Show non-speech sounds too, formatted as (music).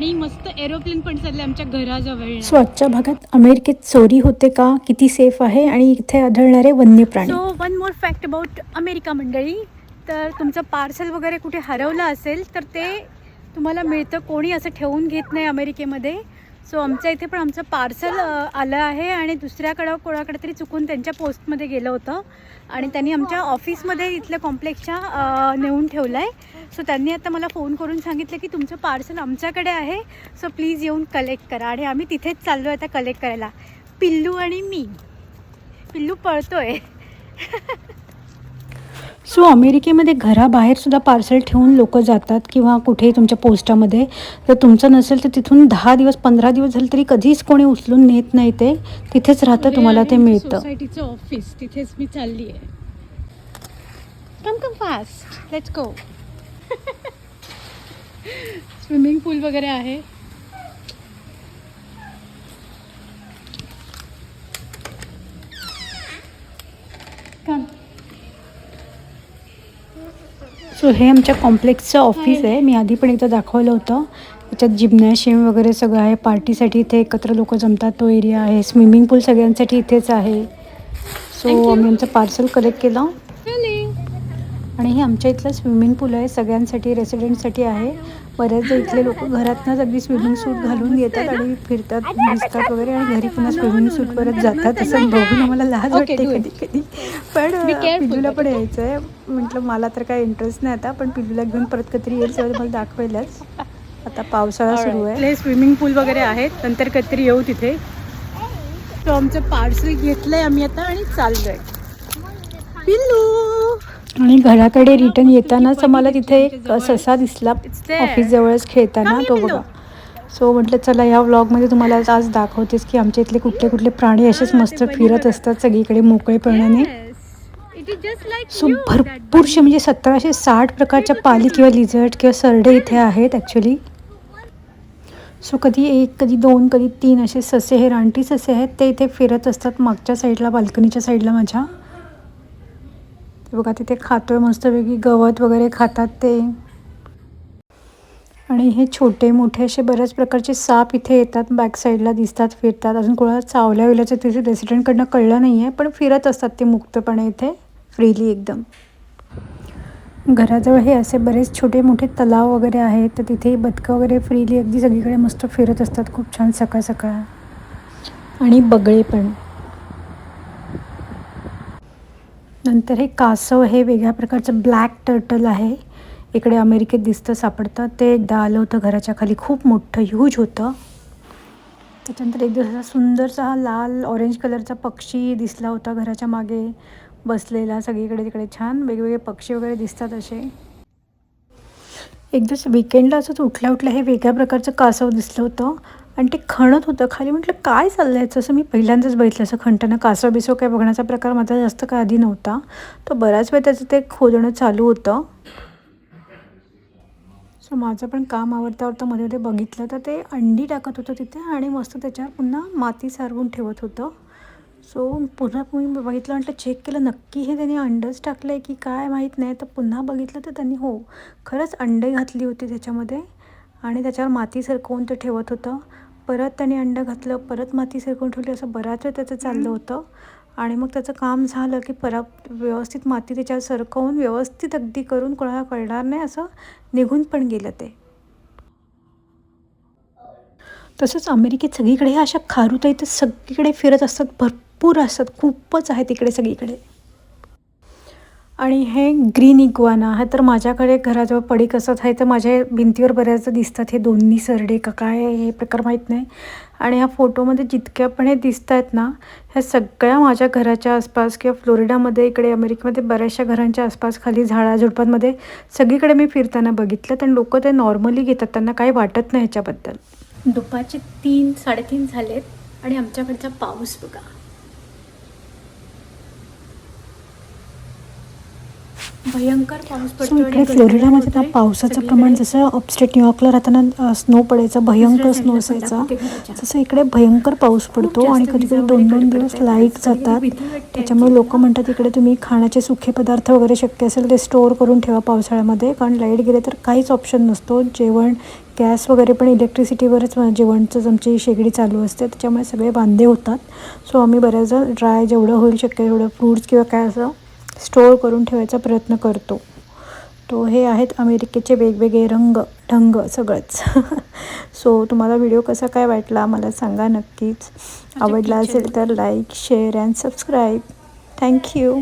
आणि मस्त एरोप्लेन पण चालले आमच्या घराजवळ सो आजच्या भागात अमेरिकेत चोरी होते का? किती सेफ आहे? आणि इथे आढळणारे वन्य प्राणी so one more fact about America मंडळी. तर तुमचं पार्सल वगैरे कुठे हरवलं असेल तर ते तुम्हाला मिळतं. कोणी असं ठेवून घेत नाही अमेरिकेमध्ये. सो आमच्या इथे पण आमचं पार्सल आलं आहे आणि दुसऱ्याकडं कोणाकडे तरी चुकून त्यांच्या पोस्टमध्ये गेलं होतं. आणि त्यांनी आमच्या ऑफिसमध्ये इथल्या कॉम्प्लेक्सच्या नेऊन ठेवलं आहे सो त्यांनी आता मला फोन करून सांगितलं की तुमचं पार्सल आमच्याकडे आहे. सो प्लीज येऊन कलेक्ट करा. आणि आम्ही तिथेच चाललो आहे आता कलेक्ट करायला. पिल्लू आणि मी. पिल्लू पळतो आहे (laughs) सो अमेरिकेमध्ये घराबाहेर सुद्धा पार्सल ठेवून लोक जातात किंवा कुठेही तुमच्या पोस्टामध्ये. जर तुमचं नसेल तर तिथून दहा दिवस पंधरा दिवस झाले तरी कधीच कोणी उचलून नेत नाही ते. तिथेच राहतं तुम्हाला ते मिळतं. सोसायटीचं ऑफिस तिथेच मी चालली आहे. Come come fast let's go swimming pool वगैरे आहे. सो हे आमच्या कॉम्प्लेक्सचं ऑफिस आहे. मी आधी पण एकदा दाखवलं होतं. त्याच्यात जिम्नॅशियम वगैरे सगळं आहे. पार्टीसाठी इथे एकत्र लोक जमतात. तो एरिया आहे. स्विमिंग पूल सगळ्यांसाठी इथेच आहे. सो. आम्ही आमचं पार्सल कलेक्ट केलं. आणि हे आमच्या इथलं स्विमिंग पूल आहे. सगळ्यांसाठी रेसिडेंटसाठी आहे. बऱ्याचदा इथले लोक घरातनंच अगदी स्विमिंग सूट घालून येतात आणि फिरतात दिसतात वगैरे आणि घरी पुन्हा स्विमिंग सूटवरच जातात असं बघून आम्हाला लाज वाटते. कधी कधी. पण पिल्लूला पण यायचं आहे म्हटलं मला तर काय इंटरेस्ट नाही आता पण पिल्लूला घेऊन परत कधीतरी येईल सगळं मला दाखवायलाच आता पावसाळा सुरू आहे. स्विमिंग पूल वगैरे आहेत. नंतर कधीतरी येऊ तिथे. तो आमचं पार्सल घेतलंय आम्ही आता आणि चाललोय. पिल्लू! आणि घराकडे रिटर्न येतानाच आम्हाला तिथे एक ससा दिसला It's there. ऑफिस जवळच खेळताना तो बघा. सो म्हटलं चला या व्लॉगमध्ये तुम्हाला आज- दाखवतेस की आमच्या इथले कुठले कुठले प्राणी असेच मस्त फिरत. असतात सगळीकडे मोकळेपणाने. सो भरपूरशे म्हणजे सतराशे साठ प्रकारच्या पाली किंवा लिझर्ट किंवा सरडे इथे आहेत ॲक्च्युली सो कधी एक कधी दोन कधी तीन असे ससे हे रानटी ससे आहेत ते इथे फिरत असतात मागच्या साईडला बाल्कनीच्या साईडला माझ्या. बघा तिथे खातोय आहे मस्तपैकी गवत वगैरे खातात ते. आणि हे छोटे मोठे असे बऱ्याच प्रकारचे साप इथे येतात बॅक साईडला दिसतात फिरतात. अजून कोणाला चावल्या विल्याचं तिथे रेसिडेंटकडनं कळलं नाही आहे पण फिरत असतात ते मुक्तपणे इथे फ्रीली एकदम. घराजवळ हे असे बरेच छोटे मोठे तलाव वगैरे आहेत तर तिथे बदकं वगैरे फ्रीली अगदी सगळीकडे मस्त फिरत असतात. खूप छान सकाळ सकाळ आणि बगळे पण. नंतर हे कासव हे वेगळ्या प्रकारचं ब्लॅक टर्टल आहे. इकडे अमेरिकेत दिसतं सापडतं. ते एकदा आलं होतं घराच्या खाली. खूप मोठं ह्यूज होतं. त्याच्यानंतर एक दिवस सुंदरसा हा लाल ऑरेंज कलरचा पक्षी दिसला होता घराच्या मागे. बसलेला सगळीकडे तिकडे छान वेगवेगळे पक्षी वगैरे दिसतात असे. एक दिवस विकेंडला असंच उठल्या उठल्या हे वेगळ्या प्रकारचं कासव दिसलं होतं. आणि ते खणत होतं. खाली म्हटलं काय चाललं आहे असं मी पहिल्यांदाच बघितलं. असं खणताना कासव बिसव काय बघण्याचा प्रकार माझा जास्त काय आधी नव्हता. तो बराच वेळ त्याचं ते खोदणं चालू होतं. सो माझं पण काम आवडता आवडता मध्ये मध्ये बघितलं. तर ते अंडी टाकत होतं तिथे आणि मस्त त्याच्यावर पुन्हा माती सारवून ठेवत होतं. सो पुन्हा मी बघितलं म्हटलं चेक केलं. नक्की हे त्यांनी अंडंच टाकलं आहे की काय माहीत नाही. तर पुन्हा बघितलं तर त्यांनी हो खरंच अंडे घातली होती त्याच्यामध्ये. आणि त्याच्यावर माती सरकवून ते ठेवत होतं. परत त्यांनी अंडं घातलं परत माती सरकवून ठेवली असं बराच वेळ त्याचं चाललं होतं. आणि मग त्याचं काम झालं की परत व्यवस्थित माती त्याच्यावर सरकवून व्यवस्थित अगदी करून कोणाला कळणार नाही असं निघून पण गेलं ते. तसंच अमेरिकेत सगळीकडे अशा खारुता इथे सगळीकडे फिरत असतात भरपूर असतात खूपच आहे तिकडे सगळीकडे. आणि हे ग्रीन इग्वाना हा तर माझ्याकडे घराजवळ पडीक असत आहे तर माझ्या भिंतीवर बऱ्याचदा दिसतात हे दोन्ही सरडे का काय हे प्रकार माहीत नाही. आणि ह्या फोटोमध्ये जितक्या पण हे दिसत आहेत ना ह्या सगळ्या माझ्या घराच्या आसपास किंवा फ्लोरिडामध्ये इकडे अमेरिकेमध्ये बऱ्याचशा घरांच्या आसपास खाली झाडाझुडपांमध्ये सगळीकडे मी फिरताना बघितलं तर लोक ते नॉर्मली घेतात त्यांना काही वाटत नाही ह्याच्याबद्दल. दुपारचे तीन साडेतीन झालेत आणि आमच्याकडचा पाऊस बघा. भयंकर पाऊस पडतो इकडे फ्लोरिडामध्ये ना. पावसाचं प्रमाण जसं अपस्टेट न्यूयॉर्कला राहताना स्नो पडायचं भयंकर स्नो असायचा. तसं इकडे भयंकर पाऊस पडतो आणि कधी कधी दोन दोन दिवस. लाइट जातात. त्याच्यामुळे लोक म्हणतात इकडे तुम्ही खाण्याचे सुखे पदार्थ वगैरे शक्य असेल ते स्टोअर करून ठेवा पावसाळ्यामध्ये. कारण लाइट गेले तर काहीच ऑप्शन नसतो. जेवण गॅस वगैरे पण इलेक्ट्रिसिटीवरच जेवणचंच आमची शेगडी चालू असते. त्याच्यामुळे सगळे वांदे होतात. सो आम्ही बऱ्याचदा ड्राय जेवढं होईल शक्य तेवढं फ्रूट्स किंवा काय असं स्टोअर करून ठेवायचा प्रयत्न करतो. तो हे आहेत अमेरिकेचे वेगवेगळे रंग ढंग सगळंच. (laughs) सो तुम्हाला व्हिडिओ कसा काय वाटला मला सांगा नक्कीच. आवडला असेल तर like share and subscribe thank you